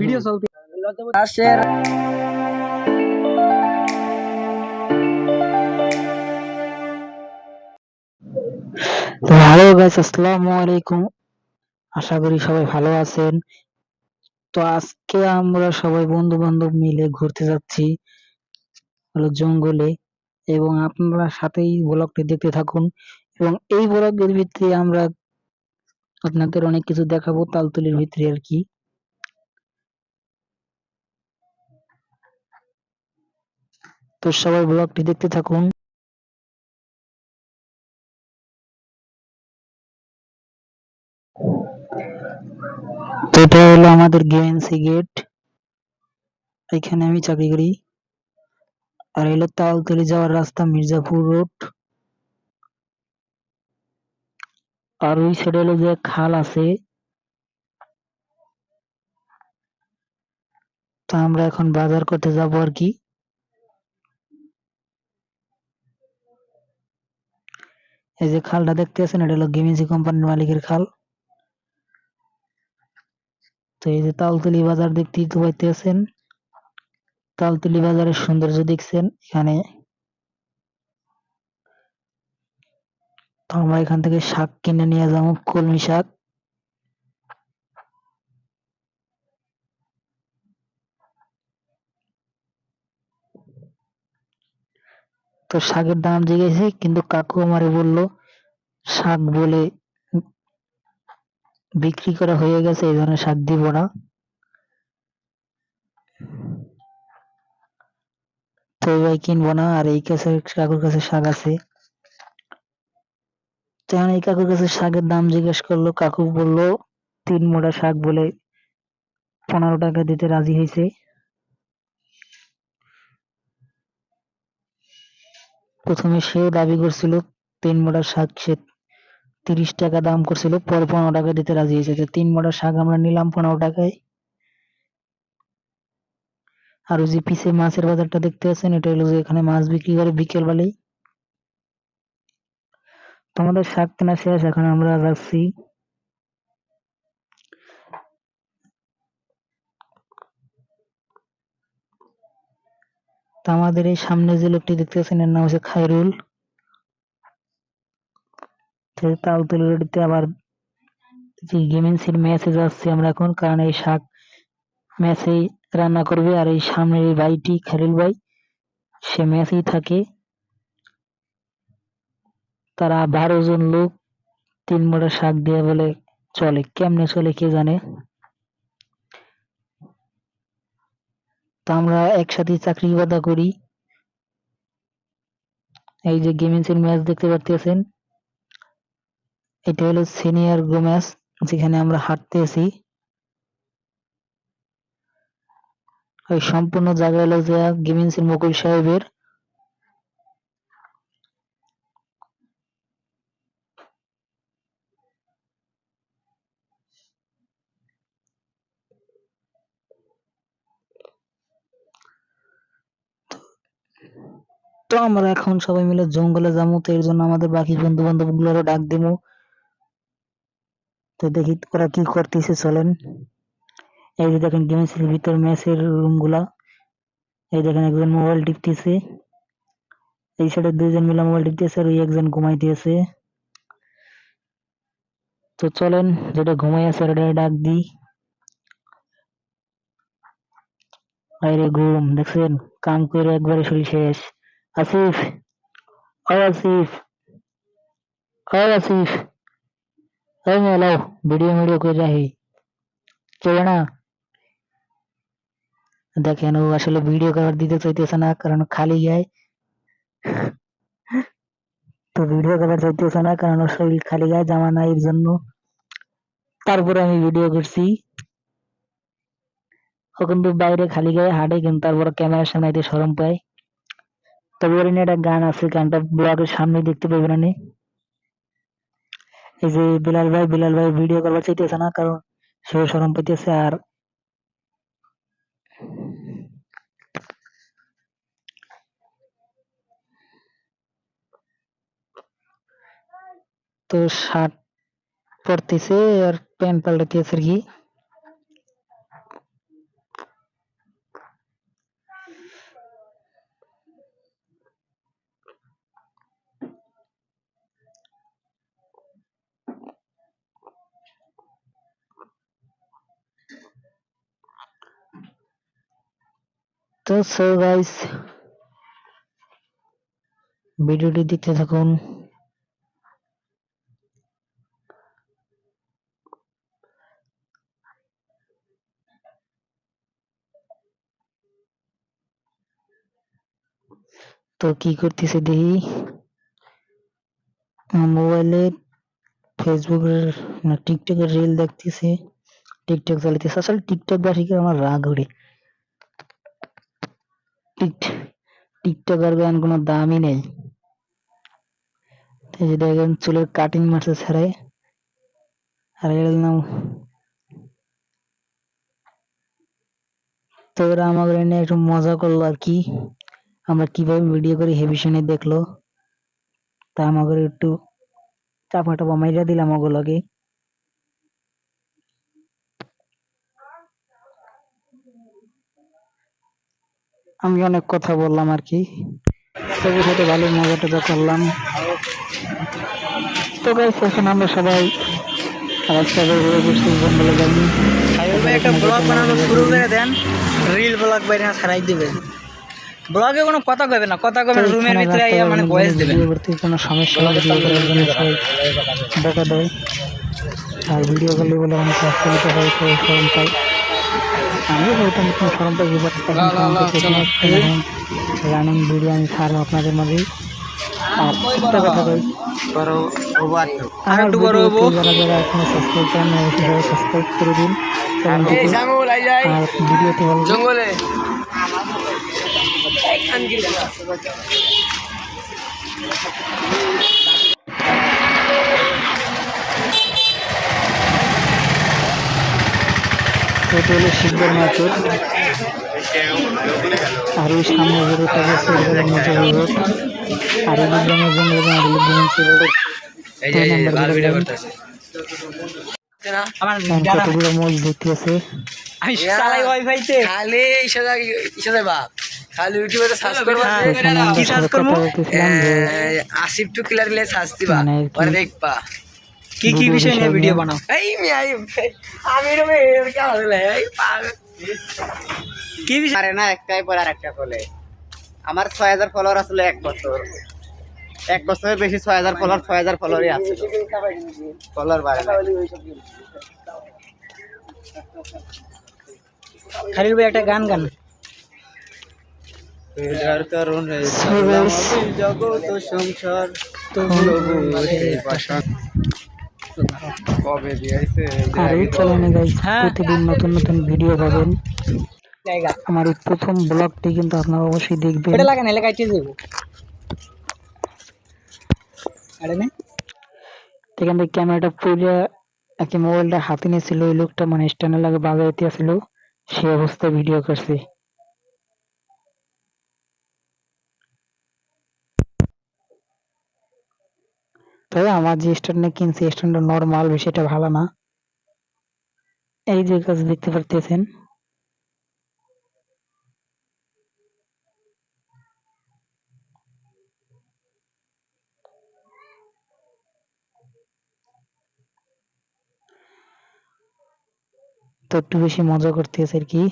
Video চলতে hello guys আসসালামু আলাইকুম। আশা করি সবাই ভালো আছেন। তো আজকে আমরা সবাই বন্ধু বান্ধব মিলে ঘুরতে যাচ্ছি হলো জঙ্গলে এবং আপনারা সাথেই ব্লগটি দেখতে থাকুন এবং এই ব্লগের ভিতরে আমরা আপনাদের অনেক কিছু দেখাবো, তালতলির ভিতরে আর কি। তো সবাই ব্লগটি দেখতে থাকুন। তো এটা হলো আমাদের গেমেন্সি গেট। এখানে আমি চাকরি করি। আর এলো তালতলি যাওয়ার রাস্তা, মির্জাপুর রোড। আর ওই সাইডে হলো যে খাল আছে। তো আমরা এখন বাজার করতে যাব আর কি। এই যে খালটা দেখতে আছেন, এটা হলো গেমিজি কোম্পানির মালিকের খাল। তো এই যে তালতলি বাজার দেখতেই তো পাইতেছেন। তালতলি বাজারের সৌন্দর্য দেখছেন এখানে। তো আমরা এখান থেকে শাক কিনে নিয়ে যাব, কলমি শাক। তো শাকের দাম জিজ্ঞেসে, কিন্তু কাকু আমারে বলল, শাক বলে বিক্রি করা হয়ে গেছে, এই ধরনের শাক দিব না। তো এবার কিনবো না, আর এই কাছে, কাকুর কাছে শাক আছে। তো এখন এই কাকুর কাছে শাকের দাম জিজ্ঞেস করল, কাকু বলল, তিন মোটা শাক বলে পনেরো টাকা দিতে রাজি হয়েছে। প্রথমে সে দাবি করছিল, তিন মোটা শাক সে তিরিশ টাকা দাম করছিল, পরে পনেরো টাকা দিতে রাজি হয়েছে। তিন মোটা শাক আমরা নিলাম পনেরো টাকায়। আর ওই যে পিছে মাছের বাজারটা দেখতে পাচ্ছেন, এটা হলো যে এখানে মাছ বিক্রি করে বিকেল বেলায় আমাদের শাক কেনা শেষ, এখন আমরা যাচ্ছি। আমাদের এই সামনে যে লোকটি দেখতে পাচ্ছেন এর নাম হচ্ছে খায়রুল। তো তালতলি আবার যে গেমেন্সির ম্যাচে যাচ্ছি আমরা এখন, কারণ এই শাক ম্যাচেই রান্না করবে, আর এই সামনের এই ভাইটি খালিল ভাই, সে ম্যাচেই থাকে। তারা বারো জন লোক তিন মোটা শাক দিয়ে বলে, চলে, কেমনে চলে কে জানে? তো আমরা একসাথে চাকরি বাদা করি। এই যে গেমিংসের ম্যাচ দেখতে পারতেছেন, এটা হলো সিনিয়র গো ম্যাচ যেখানে আমরা হাঁটতে আছি ওই সম্পূর্ণ জায়গা হলো যে গেমিংসের মুকুল সাহেবের তো আমরা এখন সবাই মিলে জঙ্গলে যাব, তো এর জন্য আমাদের বাকি বন্ধু বান্ধব গুলোরও ডাক দিবো। তো দেখি ওরা কি করতেছে চলেন। এই যে দেখেন গেমসের ভিতর ম্যাচের রুমগুলা এই দেখেন একজন মোবাইল টিপতেছে। এই সাইডে দুইজন মিলে মোবাইল টিপতেছে আর ওই একজন ঘুমাইতেছে তো চলেন, যেটা ঘুমাই আছে ওটা ডাক দিই। আরে ঘুম, দেখছেন? কাম করে একবারে শরীর শেষ। আসিফ ও আসিফ ও আসিফ এই মেলাও ভিডিও ভিডিও করে রাখি চলে না দেখেন ও আসলে ভিডিও কভার দিতে চাইতেছে না কারণ খালি গায়ে তো ভিডিও কভার চাইতেছে না কারণ ওর শরীর খালি গায়ে জামা নাই এর জন্য তারপরে আমি ভিডিও করছি ও কিন্তু বাইরে খালি গায়ে হাঁটে কিন্তু তারপরে ক্যামেরার সামনে এতে সরম পায় তবে ওর নিয়ে একটা গান আছে, গানটা ব্লগের সামনে দেখতে পাবেন আপনি। এই যে বিলাল ভাই বিলাল ভাই ভিডিও করবার চাইতেছে না, কারণ সেও সরম পাইতেছে আর তো শার্ট করতেছে আর প্যান্ট পাল্টাতেছে আর কি। তো সো গাইস ভিডিওটি দেখতে থাকুন। তো কি করতেছে দেখি? মোবাইলে ফেসবুকের টিকটকের রিল দেখতেছে। টিকটক চালাইতেছে। আসলে টিকটক বাসীকে আমার রাগ ওঠে। টিক- টিকটকার গান কোনো দামই নেই। এই যে দেখেন চুলের কাটিং মারছে ছাড়াই আর এর নাম তো ওরা আমাদের নিয়ে একটু মজা করল আর কি। আমরা কীভাবে ভিডিও করি হেভি শুনে দেখল। তা আমাদের একটু চাপা টাপা মাইরা দিলাম ওগুলোকে। আমি অনেক কথা বললাম আর কি। তবে সাথে ভালো মজা টজা করলাম। তো গাইস এখন আমরা সবাই রাস্তা বের হয়ে বসছি জঙ্গলে যাইনি একটা ব্লগ বানানো শুরু করে দেন রিল ব্লগ বাইরে না ছাড়াই দিবেন ব্লগে কোনো কথা কইবে না কথা কইবেন রুমের ভিতরে আইয়া মানে ভয়েস দিবেন কোনো সমস্যা হলে ভিডিও জন্য সবাই দেখা দেয়। আর ভিডিও করলে বলে অনেক হয় তো শরম পাই আমি বলতাম কোনো শরম পাই বাট রানিং ভিডিও আমি ছাড়বো আপনাদের মাঝে। আর একটা কথা কই আর একটু বড় হব। ভিডিওতে যারা যারা এখনও সাবস্ক্রাইব করেন না অবশ্যই সাবস্ক্রাইব করে দিন চ্যানেলটিকে। আর ভিডিওতে ভালো জঙ্গলে এটা হলো শিবগড় মাচুর আর ওই সামনে যে রোডটা গেছে আর কতগুলো মোজ দেখতে আছে? আমি চালাই ওয়াইফাইতে খালি ইসাদা ইসাদা বাপ। খালি ইউটিউবে তো সার্চ করবা। হ্যাঁ। কি করব? আসিফ টু কিলার লে সার্চ দিবা মানে? পরে দেখবা। কি কি বিষয় নিয়ে ভিডিও। বানাও এই মিয়া এই আমি রে কে হলো এই পাগল কি বিষয় পারে না একটাই পর আর একটা বলে আমার ছয় হাজার ফলোয়ার আসলে এক বছর এক বছরের বেশি ছয় হাজার ফলোয়ার ছয় হাজার ফলোয়ারই আছে ফলোয়ার বাড়ে না খালিল ভাই একটা গান গান So guys, জগৎ সংসার কবে দিয়েছে আর এই চ্যানেলে গাইস। প্রতিদিন নতুন নতুন ভিডিও পাবেন। আমার এই প্রথম ব্লগটি কিন্তু আপনারা অবশ্যই দেখবেন। এটা লাগে এলাকায় কাটিয়ে দেবো আরে না। এখান থেকে ক্যামেরাটা পুরো একে মোবাইলটা হাতে নিয়েছিল ওই লোকটা মানে স্ট্যান্ডে লাগে বাজাইতে আসছিল সে অবস্থায় ভিডিও করছে। তবে আমার যে স্ট্যান্ডটা কিনছি স্ট্যান্ডটা নর্মাল বিষয়টা ভালো না। এই যে গাছ দেখতে পারতেছেন। তো একটু বেশি মজা করতেছে আর কি।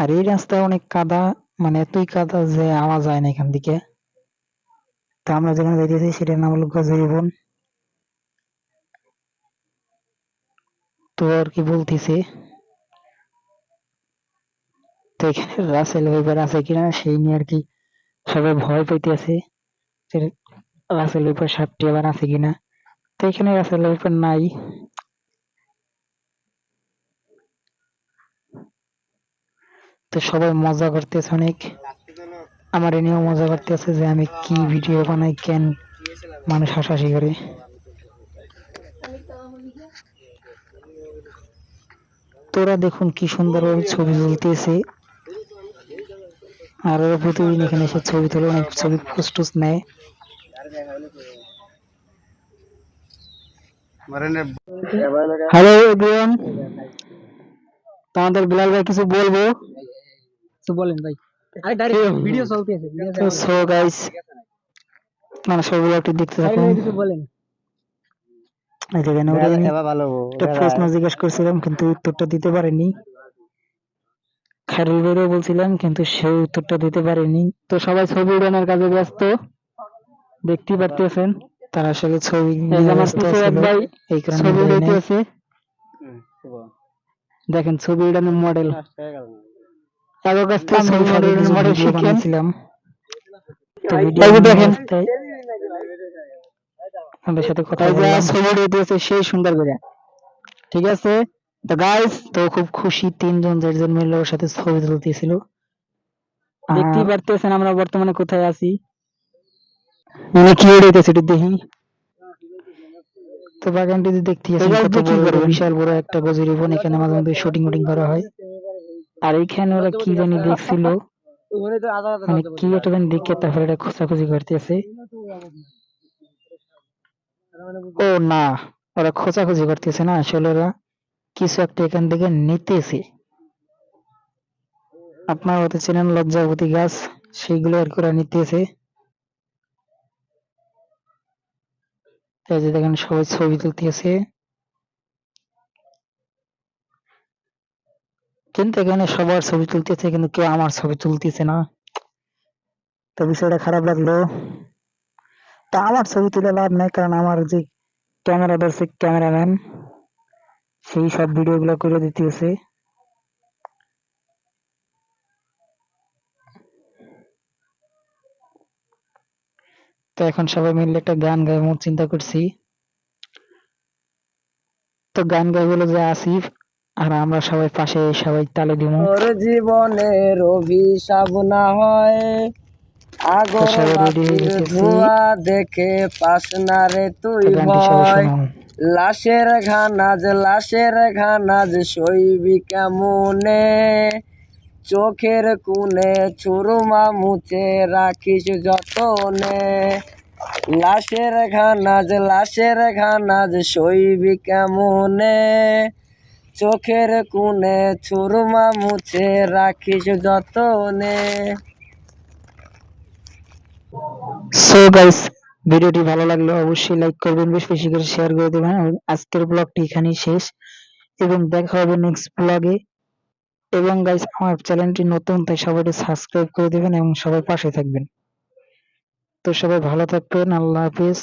আর এই রাস্তায় অনেক কাদা মানে এতই কাদা যে আওয়া যায় না এখান থেকে তা আমরা যেখানে যাইতেছি সেটার নাম হলো গজরিবন তো আর কি বলতেছি? তো এখানে রাসেল ভাইপার আছে কিনা সেই নিয়ে আর কি সবাই ভয় পাইতেছে রাসেল ভাইপার সাতটি আবার আছে কিনা। তো এখানে রাসেল ভাইপার নাই। তো সবাই মজা করতেছে অনেক। আমার এনেও মজা করতেছে যে আমি কি ভিডিও বানাই, কেন মানুষ হাসাহাসি করে। তোরা দেখুন কি সুন্দরভাবে ছবি তুলতেছে। আর ওরা প্রতিদিন এখানে এসে ছবি তোলে, অনেক ছবি পোস্ট নেয়। হ্যালো তোমাদের বিলাল ভাই কিছু বলব? তো বলেন ভাই। আরে ডাইরেক্ট ভিডিও চলতেছে তো সো গাইস মানে সবগুলো একটু দেখতে থাকুন। কিছু বলেন। এই দেখেন ভালো একটা প্রশ্ন জিজ্ঞেস করছিলাম কিন্তু উত্তরটা দিতে পারেনি। খারুল বেরো বলছিলাম কিন্তু সে উত্তরটা দিতে পারেনি। তো সবাই ছবি উড়ানোর কাজে ব্যস্ত। দেখতে পারতেছেন তারা আসলে ছবি। এই কারণে দেখেন ছবি উড়ানোর মডেল কারও কাছ থেকে মডেল শিখেছিলাম তো ভিডিও দেখেন। আমাদের সাথে কথা বললাম। ছবি উড়াইতেছে সেই সুন্দর করে। ঠিক আছে? তো গাইস তো খুব খুশি তিনজন চারজন মিলে ওর সাথে ছবি তুলতেছিল। দেখতেই পারতেছেন আমরা বর্তমানে কোথায় আছি। মানে কি উড়াইতেছে একটু দেখি। তো বাগানটি দেখতে বিশাল বড় একটা গজুরি বন এখানে মাঝে মধ্যে শুটিং উটিং করা হয়। আর এইখানে ওরা কি জানি দেখছিল? মানে কি একটা জানি দেখে তারপরে এটা খোঁচাখুচি করতেছে। ও না ওরা খোঁচাখুচি করতেছে না আসলে ওরা কিছু একটা এখান থেকে নিতেছে। আপনার হতে চেনেন লজ্জাবতী গাছ সেইগুলো আর কি ওরা নিতেছে। এই যে দেখেন সবাই ছবি তুলতেছে। কিন্তু এখানে সবার ছবি তুলতেছে, কিন্তু কেউ আমার ছবি তুলতেছে না। তো বিষয়টা খারাপ লাগল। তা আমার ছবি তুলে লাভ নাই, কারণ আমার যে ক্যামেরা ধরছে ক্যামেরাম্যান, সেই সব ভিডিও গুলো করে দিতেছে। তো এখন সবাই মিলে একটা গান গাইবো চিন্তা করছি। তো গান গাইবো যে আসিফ আর আমরা সবাই পাশে সবাই তালে দিব তোর জীবনের অভিশাপ না হয় আগর। ধোঁয়া দেখে পাস না রে তুই ভয়। লাশের ঘানাজ লাশের ঘানাজ সইবি কেমনে? চোখের কুনে চুরমা মুছে রাখিস যতনে। লাশের ঘানাজ লাশের ঘানাজ সইবি কেমনে? চোখের কুনে চুরমা মুছে রাখিস যতনে। সো গাইস ভিডিওটি ভালো লাগলে অবশ্যই লাইক করবেন, বেশি বেশি করে শেয়ার করে দেবেন। আজকের ব্লগটি এখানেই শেষ। এবং দেখা হবে নেক্সট ব্লগে এবং গাইস আমার চ্যানেলটি নতুন, তাই সবাই সাবস্ক্রাইব করে দেবেন এবং সবাই পাশে থাকবেন। তো সবাই ভালো থাকবেন, আল্লাহ হাফিজ।